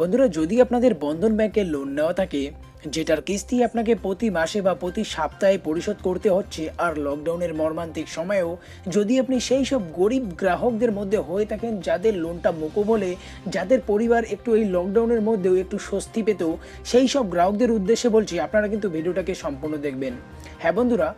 বন্ধুরা, যদি আপনাদের বন্ধন ব্যাংকে লোন নেওয়া থাকে, যেটার কিস্তি আপনাকে প্রতি মাসে বা প্রতি সপ্তাহে পরিশোধ করতে হচ্ছে, আর লকডাউনের মর্মান্তিক সময়েও যদি আপনি সেই সব গরিব গ্রাহকদের মধ্যে হয়ে থাকেন, যাদের লোনটা মোকো বলে যাদের পরিবার একটু এই লকডাউনের মধ্যেও একটু স্বস্তি পেত, সেই সব গ্রাহকদের উদ্দেশ্যে বলছি, আপনারা কিন্তু ভিডিওটাকে সম্পূর্ণ দেখবেন। হ্যাঁ বন্ধুরা,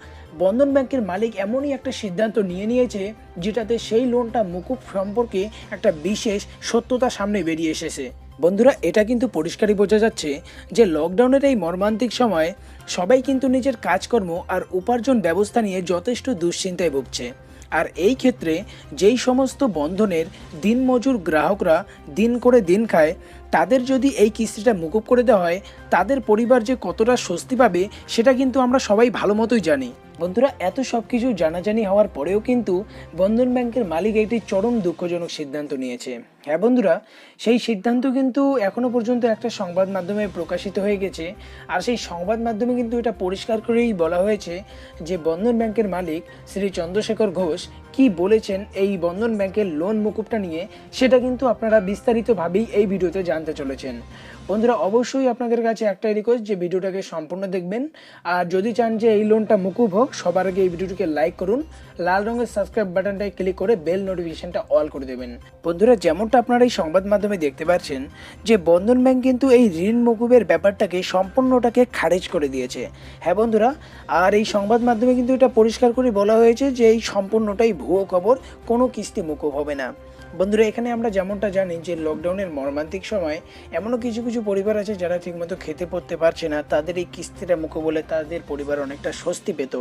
বন্ধন ব্যাংকের মালিক এমনই একটা সিদ্ধান্ত নিয়ে নিয়েছে, যেটাতে সেই লোনটা মুকুব সম্পর্কে একটা বিশেষ সত্যতা সামনে বেরিয়ে এসেছে। বন্ধুরা, এটা কিন্তু পরিষ্কারই বোঝা যাচ্ছে যে লকডাউনের এই মর্মান্তিক সময় সবাই কিন্তু নিজের কাজকর্ম আর উপার্জন ব্যবস্থা নিয়ে যথেষ্ট দুশ্চিন্তায় ভুগছে। আর এই ক্ষেত্রে যেই সমস্ত বন্ধনের দিনমজুর গ্রাহকরা দিন করে দিন খায়, তাদের যদি এই কিস্তিটা মুকুব করে দেওয়া হয়, তাদের পরিবার যে কতটা স্বস্তি পাবে সেটা কিন্তু আমরা সবাই ভালো মতোই জানি। বন্ধুরা, এত সব কিছু জানাজানি হওয়ার পরেও কিন্তু বন্ধন ব্যাংকের মালিক একটি চরম দুঃখজনক সিদ্ধান্ত নিয়েছে। হ্যাঁ বন্ধুরা, সেই সিদ্ধান্ত কিন্তু এখনও পর্যন্ত একটা সংবাদ মাধ্যমে প্রকাশিত হয়ে গেছে। আর সেই সংবাদ মাধ্যমে কিন্তু এটা পরিষ্কার করেই বলা হয়েছে যে বন্ধন ব্যাংকের মালিক শ্রী চন্দ্রশেখর ঘোষ কি বলেছেন এই বন্ধন ব্যাংকের লোন মুকুবটা নিয়ে, সেটা কিন্তু আপনারা বিস্তারিতভাবেই এই ভিডিওতে জানতে চলেছেন। বন্ধুরা, অবশ্যই আপনাদের কাছে একটাই রিকোয়েস্ট যে ভিডিওটাকে সম্পূর্ণ দেখবেন। আর যদি চান যে এই লোনটা মুকুব হোক, সবার আগে এই ভিডিওটিকে লাইক করুন। লাল রঙের সাবস্ক্রাইব বাটনটায় ক্লিক করে বেল নোটিফিকেশনটা অল করে দেবেন। বন্ধুরা, যেমনটা আপনারা এই সংবাদ মাধ্যমে দেখতে পাচ্ছেন যে বন্ধন ব্যাংক কিন্তু এই ঋণ মকুবের ব্যাপারটাকে সম্পূর্ণটাকে খারিজ করে দিয়েছে। হ্যাঁ বন্ধুরা, আর এই সংবাদ মাধ্যমে কিন্তু এটা পরিষ্কার করে বলা হয়েছে যে এই সম্পূর্ণটাই ভুয়ো খবর, কোনো কিস্তি মুকুব হবে না। বন্ধুরা, এখানে আমরা যেমনটা জানি যে লকডাউনের মর্মান্তিক সময় এমনও কিছু কিছু পরিবার আছে যারা ঠিকমতো খেতে পড়তে পারছে না, তাদের এই কিস্তিটা মুখো বলে তাদের পরিবার অনেকটা স্বস্তি পেত।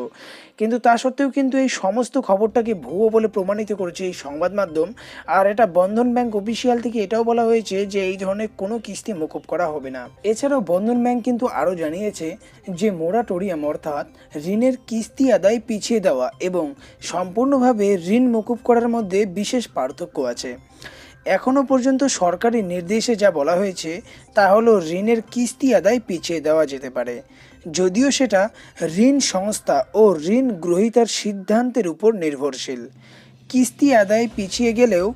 কিন্তু তা সত্ত্বেও কিন্তু এই সমস্ত খবরটাকে ভুয়ো বলে প্রমাণিত করেছে এই সংবাদ মাধ্যম, আর এটা বন্ধন ব্যাংক অফিসিয়াল থেকে এটাও বলা হয়েছে যে এই ধরনের কোনো কিস্তি মুকুব করা হবে না। এছাড়াও বন্ধন ব্যাংক কিন্তু আরও জানিয়েছে যে মোরাটোরিয়াম অর্থাৎ ঋণের কিস্তি আদায় পিছিয়ে দেওয়া এবং সম্পূর্ণভাবে ঋণ মকুব করার মধ্যে বিশেষ পার্থক্য আছে। এখনও পর্যন্ত সরকারি নির্দেশে যা বলা হয়েছে, তা হলো ঋণের কিস্তি আদায় পিছিয়ে দেওয়া যেতে পারে। যদিও সেটা ঋণ সংস্থা ও ঋণ গ্রহীতার সিদ্ধান্তের উপর নির্ভরশীল। কিস্তি আদায় পিছিয়ে গেলেও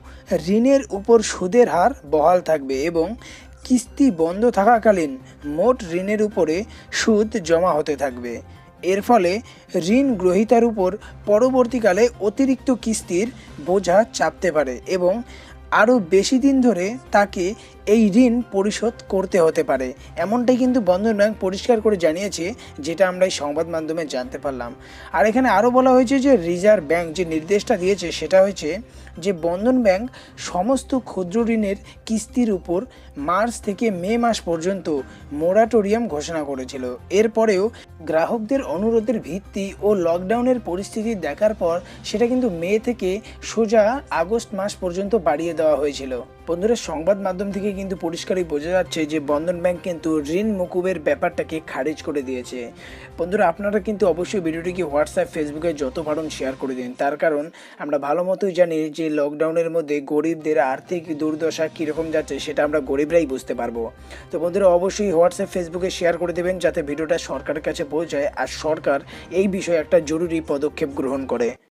ঋণের উপর সুদের হার বহাল থাকবে এবং কিস্তি বন্ধ থাকাকালীন মোট ঋণের উপরে সুদ জমা হতে থাকবে। এর ফলে ঋণ গ্রহিতার উপর পরবর্তীকালে অতিরিক্ত কিস্তির বোঝা চাপতে পারে এবং আরও বেশি দিন ধরে তাকে এই ঋণ পরিশোধ করতে হতে পারে। এমনটাই কিন্তু বন্ধন ব্যাংক পরিষ্কার করে জানিয়েছে, যেটা আমরা এই সংবাদ মাধ্যমে জানতে পারলাম। আর এখানে আরও বলা হয়েছে যে রিজার্ভ ব্যাংক যে নির্দেশটা দিয়েছে, সেটা হয়েছে যে বন্ধন ব্যাংক সমস্ত ক্ষুদ্র ঋণের কিস্তির উপর মার্চ থেকে মে মাস পর্যন্ত মোরাটোরিয়াম ঘোষণা করেছিল। এরপরেও গ্রাহকদের অনুরোধের ভিত্তি ও লকডাউনের পরিস্থিতি দেখার পর সেটা কিন্তু মে থেকে সোজা আগস্ট মাস পর্যন্ত বাড়িয়ে দেওয়া হয়েছিল। বন্ধুরা, সংবাদ মাধ্যম থেকে কিন্তু পরিষ্কারই বোঝা যাচ্ছে যে বন্ধন ব্যাংক কিন্তু ঋণ মুকুবের ব্যাপারটাকে খারিজ করে দিয়েছে। বন্ধুরা, আপনারা কিন্তু অবশ্যই ভিডিওটিকে হোয়াটসঅ্যাপ, ফেসবুকে যত পারেন শেয়ার করে দিন। তার কারণ, আমরা ভালো মতোই জানি যে লকডাউনের মধ্যে গরিবদের আর্থিক দুর্দশা কীরকম যাচ্ছে সেটা আমরা গরিবরাই বুঝতে পারব। তো বন্ধুরা, অবশ্যই হোয়াটসঅ্যাপ, ফেসবুকে শেয়ার করে দেবেন যাতে ভিডিওটা সরকারের কাছে পৌঁছায়। আর সরকার এই বিষয়ে একটা জরুরি পদক্ষেপ গ্রহণ করে।